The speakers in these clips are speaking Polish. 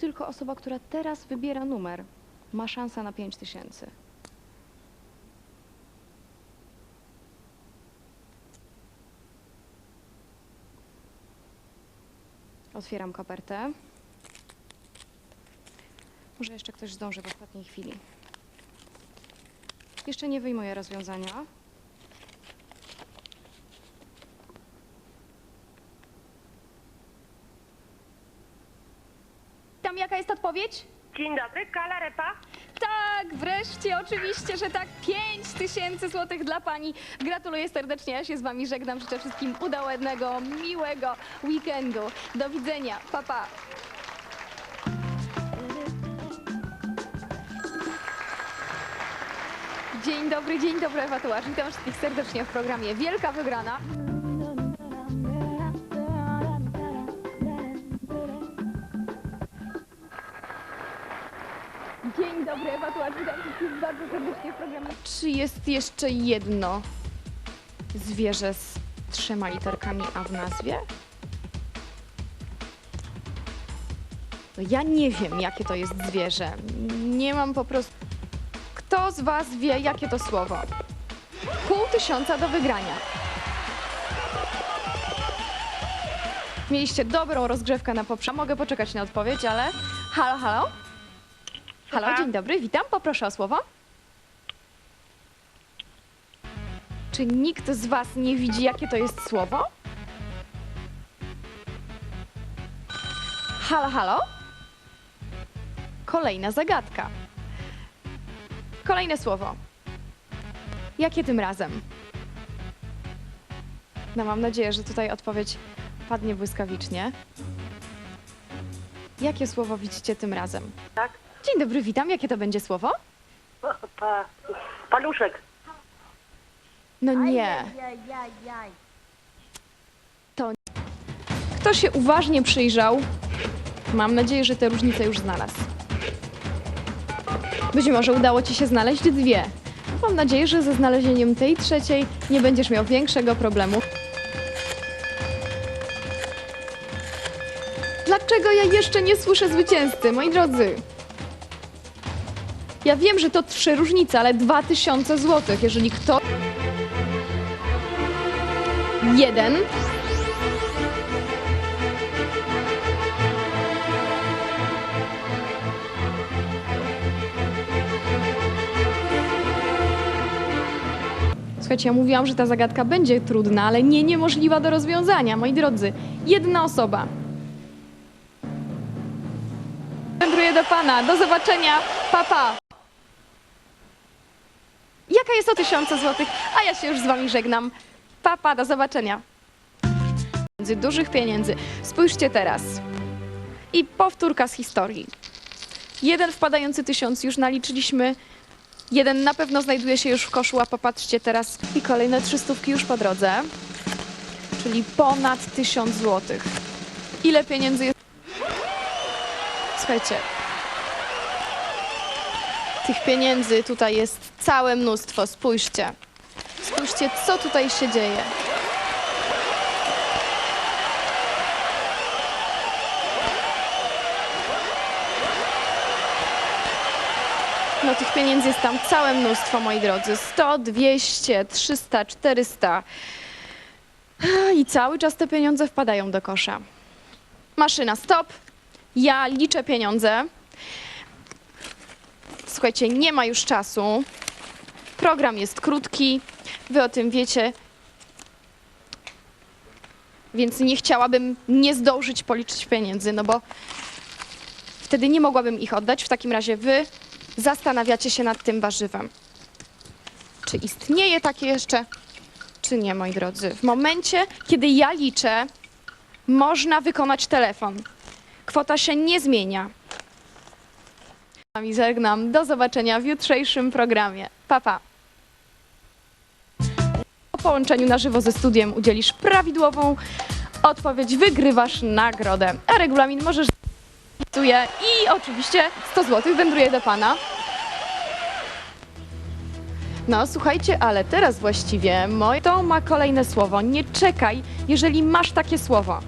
tylko osoba, która teraz wybiera numer, ma szansę na 5000. Otwieram kopertę. Może jeszcze ktoś zdąży w ostatniej chwili. Jeszcze nie wyjmuję rozwiązania. Jaka jest odpowiedź? Dzień dobry, Kala Repa. Tak, wreszcie, oczywiście, że tak. 5 tysięcy złotych dla pani. Gratuluję serdecznie, ja się z wami żegnam. Życzę wszystkim udałego, miłego weekendu. Do widzenia, pa pa. Dzień dobry, dzień dobry, Ewa Tułacz. Witam wszystkich serdecznie w programie Wielka Wygrana. Dobry, Ewa Tułacz. Witam bardzo serdecznie w programie. Czy jest jeszcze jedno zwierzę z trzema literkami A w nazwie? No ja nie wiem, jakie to jest zwierzę. Nie mam po prostu... Kto z Was wie, jakie to słowo? Pół tysiąca do wygrania. Mieliście dobrą rozgrzewkę na poprze. Mogę poczekać na odpowiedź, ale... Halo, halo? Halo, dzień dobry, witam, poproszę o słowo. Czy nikt z Was nie widzi, jakie to jest słowo? Halo, halo? Kolejna zagadka. Kolejne słowo. Jakie tym razem? No mam nadzieję, że tutaj odpowiedź padnie błyskawicznie. Jakie słowo widzicie tym razem? Tak? Dzień dobry, witam. Jakie to będzie słowo? Pa, pa, paluszek. No nie. To Kto się uważnie przyjrzał, mam nadzieję, że te różnice już znalazł. Być może udało Ci się znaleźć dwie. Mam nadzieję, że ze znalezieniem tej trzeciej nie będziesz miał większego problemu. Dlaczego ja jeszcze nie słyszę zwycięzcy, moi drodzy? Ja wiem, że to trzy różnice, ale 2000 zł. Jeżeli kto. Jeden. Słuchajcie, ja mówiłam, że ta zagadka będzie trudna, ale nie niemożliwa do rozwiązania, moi drodzy. Jedna osoba. Wędruję do pana. Do zobaczenia. Papa. Pa. Jaka jest o tysiące złotych? A ja się już z wami żegnam. Papa, pa, do zobaczenia. Dużych pieniędzy. Spójrzcie teraz. I powtórka z historii. Jeden wpadający tysiąc już naliczyliśmy. Jeden na pewno znajduje się już w koszu, a popatrzcie teraz. I kolejne trzy stówki już po drodze. Czyli ponad tysiąc złotych. Ile pieniędzy jest? Słuchajcie. Tych pieniędzy tutaj jest całe mnóstwo. Spójrzcie. Spójrzcie, co tutaj się dzieje. No tych pieniędzy jest tam całe mnóstwo, moi drodzy. 100, 200, 300, 400. I cały czas te pieniądze wpadają do kosza. Maszyna stop. Ja liczę pieniądze. Słuchajcie, nie ma już czasu. Program jest krótki. Wy o tym wiecie. Więc nie chciałabym nie zdążyć policzyć pieniędzy, no bo wtedy nie mogłabym ich oddać. W takim razie wy zastanawiacie się nad tym warzywem. Czy istnieje takie jeszcze, czy nie, moi drodzy? W momencie, kiedy ja liczę, można wykonać telefon. Kwota się nie zmienia. Wami żegnam. Do zobaczenia w jutrzejszym programie. Pa, pa. Po połączeniu na żywo ze studiem udzielisz prawidłową odpowiedź, wygrywasz nagrodę. A regulamin możesz. I oczywiście 100 zł wędruje do Pana. No słuchajcie, ale teraz właściwie moje to ma kolejne słowo. Nie czekaj, jeżeli masz takie słowo.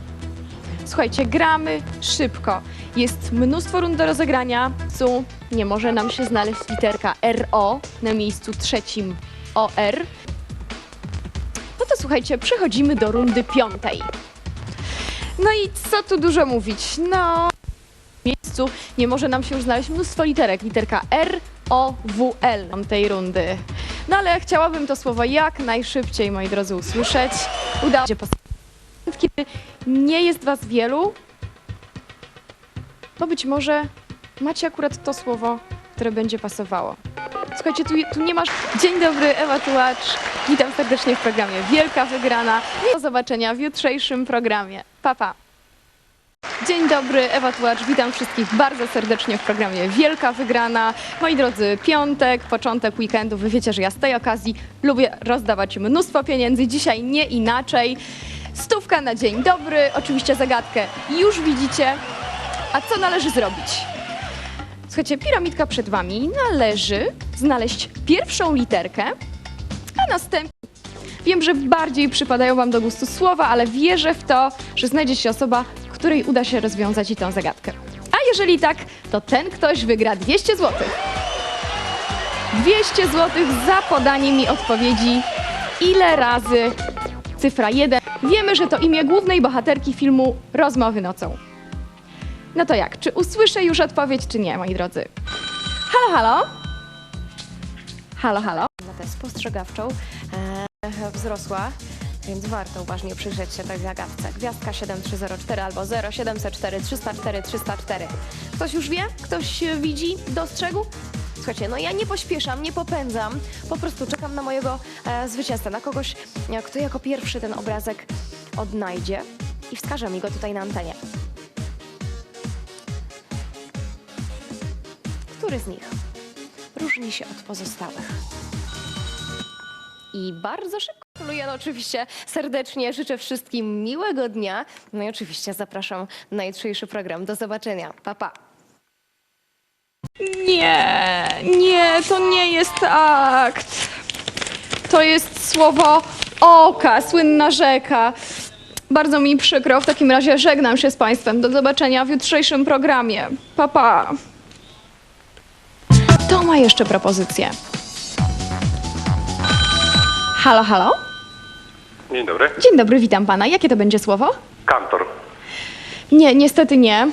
Słuchajcie, gramy szybko. Jest mnóstwo rund do rozegrania. Tu nie może nam się znaleźć literka RO na miejscu trzecim OR. No to słuchajcie, przechodzimy do rundy piątej. No i co tu dużo mówić? No, w miejscu nie może nam się już znaleźć mnóstwo literek. Literka R, O, W, L tej rundy. No ale chciałabym to słowo jak najszybciej, moi drodzy, usłyszeć. Udało się. Kiedy nie jest was wielu, to być może macie akurat to słowo, które będzie pasowało. Słuchajcie, tu, tu nie masz... Dzień dobry, Ewa Tułacz. Witam serdecznie w programie Wielka Wygrana. Do zobaczenia w jutrzejszym programie. Pa, pa. Dzień dobry, Ewa Tułacz. Witam wszystkich bardzo serdecznie w programie Wielka Wygrana. Moi drodzy, piątek, początek weekendu. Wy wiecie, że ja z tej okazji lubię rozdawać mnóstwo pieniędzy. Dzisiaj nie inaczej. Stówka na dzień dobry. Oczywiście zagadkę już widzicie. A co należy zrobić? Słuchajcie, piramidka przed Wami. Należy znaleźć pierwszą literkę, a następnie Wiem, że bardziej przypadają Wam do gustu słowa, ale wierzę w to, że znajdzie się osoba, której uda się rozwiązać i tę zagadkę. A jeżeli tak, to ten ktoś wygra 200 zł. 200 zł za podanie mi odpowiedzi, ile razy cyfra 1. Wiemy, że to imię głównej bohaterki filmu Rozmowy nocą. No to jak, czy usłyszę już odpowiedź, czy nie, moi drodzy? Halo, halo? Halo, halo? na tę spostrzegawczą e, wzrosła, więc warto uważnie przyjrzeć się tej zagadce. Gwiazdka 7304 albo 0704 304 304. Ktoś już wie? Ktoś widzi? Dostrzegł? Słuchajcie, no ja nie pośpieszam, nie popędzam, po prostu czekam na mojego e, zwycięzcę, na kogoś, e, kto jako pierwszy ten obrazek odnajdzie i wskaże mi go tutaj na antenie. Który z nich różni się od pozostałych? i bardzo szybko. No, oczywiście serdecznie, życzę wszystkim miłego dnia. No i oczywiście zapraszam na jutrzejszy program. Do zobaczenia. Pa, pa. Nie, nie, to nie jest akt. To jest słowo oka, słynna rzeka. Bardzo mi przykro, w takim razie żegnam się z Państwem. Do zobaczenia w jutrzejszym programie. Pa, pa. To ma jeszcze propozycję. Halo, halo? Dzień dobry. Dzień dobry, witam Pana. Jakie to będzie słowo? Kantor. Nie, niestety nie.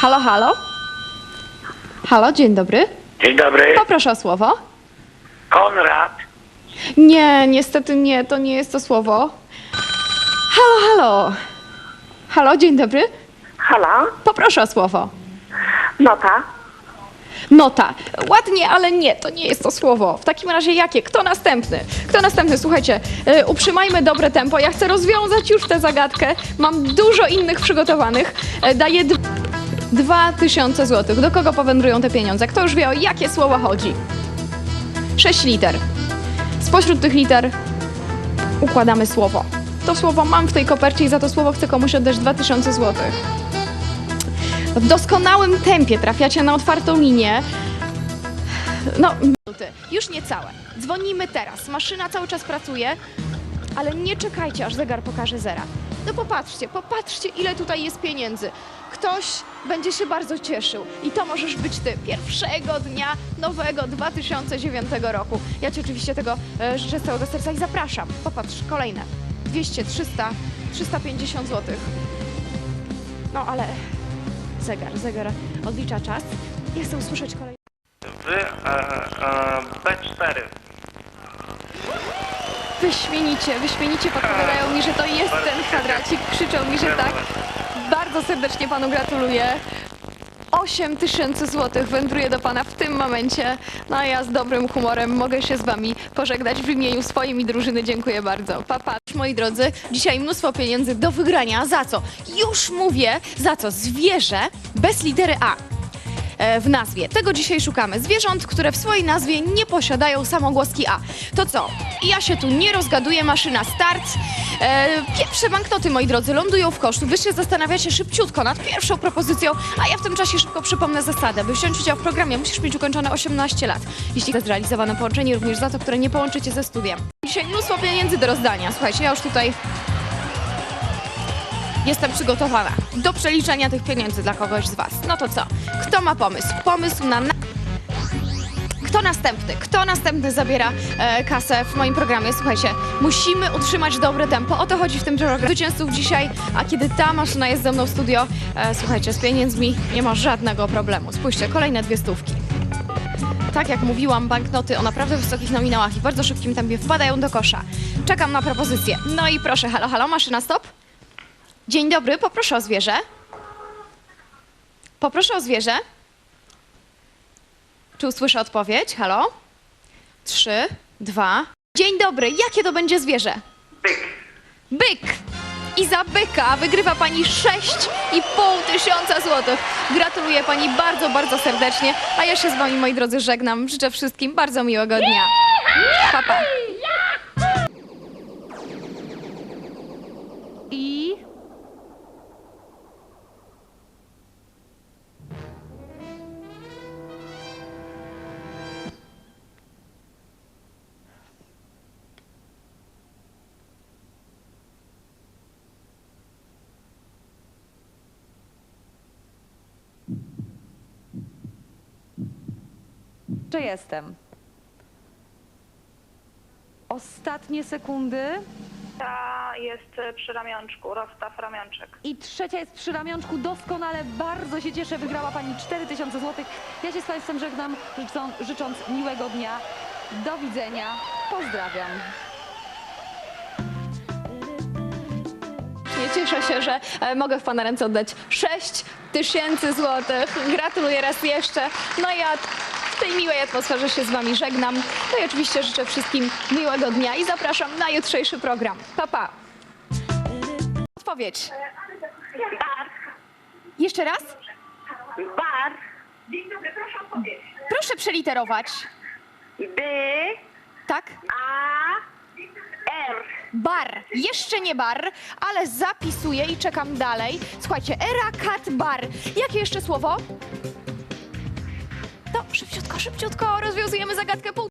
Halo, halo? Halo, dzień dobry. Dzień dobry, Poproszę o słowo. Konrad. Nie, niestety nie, to nie jest to słowo. Halo, halo. Halo, dzień dobry. Halo? Poproszę o słowo. Nota? Nota. Ładnie, ale nie, to nie jest to słowo. W takim razie jakie? Kto następny? Kto następny? Słuchajcie, y, utrzymajmy dobre tempo. Ja chcę rozwiązać już tę zagadkę. Mam dużo innych przygotowanych. Y, daję d- 2000 zł. Do kogo powędrują te pieniądze? Kto już wie, o jakie słowo chodzi? Sześć liter. Spośród tych liter układamy słowo. To słowo mam w tej kopercie i za to słowo chcę komuś oddać 2000 zł. W doskonałym tempie trafiacie na otwartą linię. No, minuty. Już nie całe. Dzwonimy teraz. Maszyna cały czas pracuje, ale nie czekajcie, aż zegar pokaże zera. No popatrzcie, popatrzcie, ile tutaj jest pieniędzy. Ktoś będzie się bardzo cieszył. I to możesz być ty pierwszego dnia nowego 2009 roku. Ja ci oczywiście tego e, życzę z całego serca i zapraszam. Popatrz, kolejne. 200, 300, 350 zł. No ale zegar, zegar odlicza czas. Ja chcę usłyszeć kolejny. W e, e, B4. Wyśmienicie, wyśmienicie podpowiadają mi, że to jest ten kwadracik. Krzyczą mi, że tak. Bardzo serdecznie panu gratuluję. 8 tysięcy złotych wędruje do pana w tym momencie. No a ja z dobrym humorem mogę się z wami pożegnać w imieniu swoim i drużyny. Dziękuję bardzo. Papa. Moi drodzy, dzisiaj mnóstwo pieniędzy do wygrania. Za co? Już mówię, za co? Zwierzę bez litery A e, w nazwie. Tego dzisiaj szukamy. Zwierząt, które w swojej nazwie nie posiadają samogłoski A. To co? Ja się tu nie rozgaduję, maszyna start. E, pierwsze banknoty, moi drodzy, lądują w kosztu. Wy się zastanawiacie szybciutko nad pierwszą propozycją, a ja w tym czasie szybko przypomnę zasadę. By wziąć udział w programie, musisz mieć ukończone 18 lat. Jeśli jest zrealizowane połączenie, również za to, które nie połączycie ze studiem. Dzisiaj mnóstwo pieniędzy do rozdania. Słuchajcie, ja już tutaj jestem przygotowana do przeliczenia tych pieniędzy dla kogoś z Was. No to co? Kto ma pomysł? Pomysł na... Kto następny? Kto następny zabiera e, kasę w moim programie? Słuchajcie, musimy utrzymać dobre tempo. O to chodzi w tym programie. Zwycięzców dzisiaj, a kiedy ta maszyna jest ze mną w studio, e, słuchajcie, z pieniędzmi nie ma żadnego problemu. Spójrzcie, kolejne dwie stówki. Tak jak mówiłam, banknoty o naprawdę wysokich nominałach i bardzo szybkim tempie wpadają do kosza. Czekam na propozycję. No i proszę, halo, halo, maszyna stop. Dzień dobry, poproszę o zwierzę. Poproszę o zwierzę. Czy usłyszę odpowiedź? Halo? Trzy, dwa. Dzień dobry, jakie to będzie zwierzę? Byk. Byk! I za byka wygrywa pani 6,5 tysiąca złotych. Gratuluję pani bardzo, bardzo serdecznie. A ja się z wami, moi drodzy, żegnam. Życzę wszystkim bardzo miłego dnia. Pa, pa. Czy jestem? Ostatnie sekundy Ta jest e, przy ramionczku, rozstaw ramionczek. i trzecia jest przy ramionczku. Doskonale, bardzo się cieszę. Wygrała Pani 4000 zł. Ja się z Państwem żegnam, życzą, życząc miłego dnia. Do widzenia. Pozdrawiam. Nie cieszę się, że e, mogę w pana ręce oddać 6 tysięcy złotych. Gratuluję raz jeszcze. No i ja w tej miłej atmosferze się z wami żegnam. No i oczywiście życzę wszystkim miłego dnia i zapraszam na jutrzejszy program. Pa, pa. Odpowiedź. Bar, Jeszcze raz? bar, Proszę przeliterować. D, Tak? A, R. Bar. Jeszcze nie bar, ale zapisuję i czekam dalej. Słuchajcie, era cat bar. Jakie jeszcze słowo? To szybciutko, szybciutko rozwiązujemy zagadkę pół.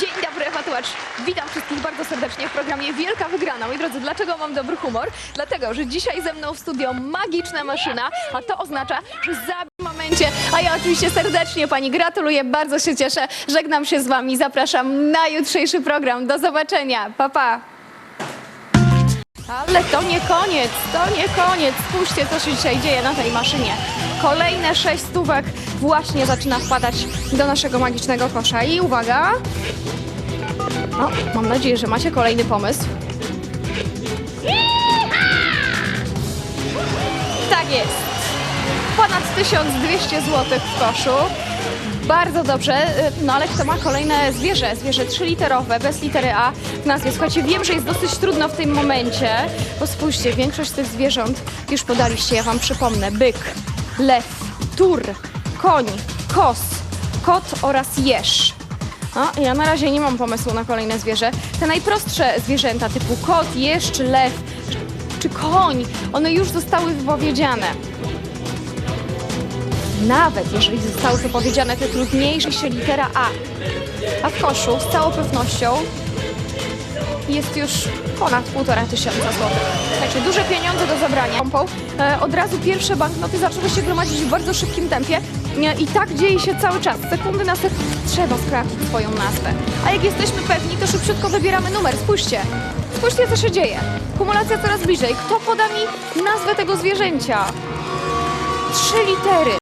Dzień dobry, Ewa Tułacz. Witam wszystkich bardzo serdecznie w programie Wielka Wygrana. Moi drodzy, dlaczego mam dobry humor? Dlatego, że dzisiaj ze mną w studio magiczna maszyna, a to oznacza, że za momencie, a ja oczywiście serdecznie Pani gratuluję, bardzo się cieszę, żegnam się z Wami, zapraszam na jutrzejszy program. Do zobaczenia, pa pa! Ale to nie koniec, to nie koniec. Spójrzcie, co się dzisiaj dzieje na tej maszynie. Kolejne sześć stówek właśnie zaczyna wpadać do naszego magicznego kosza. I uwaga! No, mam nadzieję, że macie kolejny pomysł. Tak jest. Ponad 1200 zł w koszu. Bardzo dobrze, y, no ale kto ma kolejne zwierzę, zwierzę trzyliterowe, bez litery A w nazwie. Słuchajcie, wiem, że jest dosyć trudno w tym momencie, bo spójrzcie, większość tych zwierząt już podaliście, ja wam przypomnę. Byk, lew, tur, koń, kos, kot oraz jeż. No, ja na razie nie mam pomysłu na kolejne zwierzę. Te najprostsze zwierzęta typu kot, jeż czy lew czy koń, one już zostały wypowiedziane. Nawet jeżeli zostały wypowiedziane te trudniejsze się litera A. A w koszu z całą pewnością jest już ponad półtora tysiąca złotych. Także duże pieniądze do zabrania. E, od razu pierwsze banknoty zaczęły się gromadzić w bardzo szybkim tempie e, i tak dzieje się cały czas. Sekundy na sekundę trzeba sprawdzić swoją nazwę. A jak jesteśmy pewni, to szybciutko wybieramy numer. Spójrzcie. Spójrzcie, co się dzieje. Kumulacja coraz bliżej. Kto poda mi nazwę tego zwierzęcia? Trzy litery.